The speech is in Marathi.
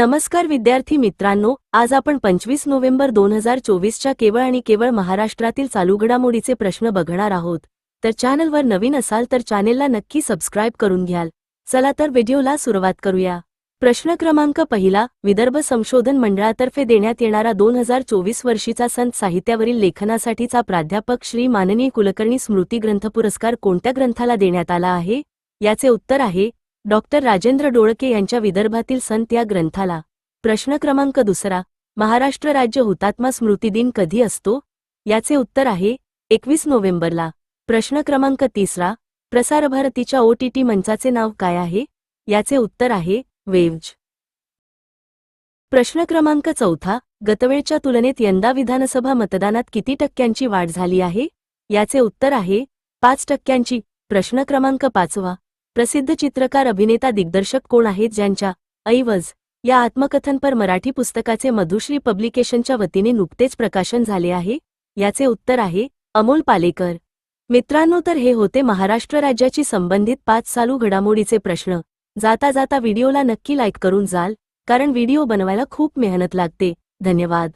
नमस्कार विद्यार्थी मित्रांनो आज आपण पंचवीस नोव्हेंबर दोन हजार चोवीसच्या केवळ आणि केवळ महाराष्ट्रातील चालू घडामोडीचे प्रश्न बघणार आहोत. तर चॅनलवर नवीन असाल तर चॅनेलला नक्की सबस्क्राईब करून घ्याल. चला तर व्हिडिओला सुरुवात करूया. प्रश्न क्रमांक पहिला विदर्भ संशोधन मंडळातर्फे देण्यात येणारा दोन हजार चोवीस वर्षीचा संत साहित्यावरील लेखनासाठीचा प्राध्यापक श्री माननीय कुलकर्णी स्मृती ग्रंथ पुरस्कार कोणत्या ग्रंथाला देण्यात आला आहे? याचे उत्तर आहे डॉक्टर राजेंद्र डोळके यांच्या विदर्भातील संत या ग्रंथाला प्रश्न क्रमांक दुसरा महाराष्ट्र राज्य हुतात्मा स्मृती दिन कधी असतो? याचे उत्तर आहे एकवीस नोव्हेंबरला. प्रश्न क्रमांक तिसरा प्रसारभारतीच्या ओटीटी मंचाचे नाव काय आहे? याचे उत्तर आहे वेव्ज. प्रश्न क्रमांक चौथा गतवेळच्या तुलनेत यंदा विधानसभा मतदानात किती टक्क्यांची वाढ झाली आहे? याचे उत्तर आहे पाच टक्क्यांची. प्रश्न क्रमांक पाचवा प्रसिद्ध चित्रकार अभिनेता दिग्दर्शक कोण आहेत ज्यांच्या ऐवज या आत्मकथनपर मराठी पुस्तकाचे मधुश्री पब्लिकेशनच्या वतीने नुकतेच प्रकाशन झाले आहे? याचे उत्तर आहे अमोल पालेकर. मित्रांनो तर हे होते महाराष्ट्र राज्याची संबंधित पाच चालू घडामोडीचे प्रश्न. जाता जाता व्हिडिओला नक्की लाईक करून जाल कारण व्हिडिओ बनवायला खूप मेहनत लागते. धन्यवाद.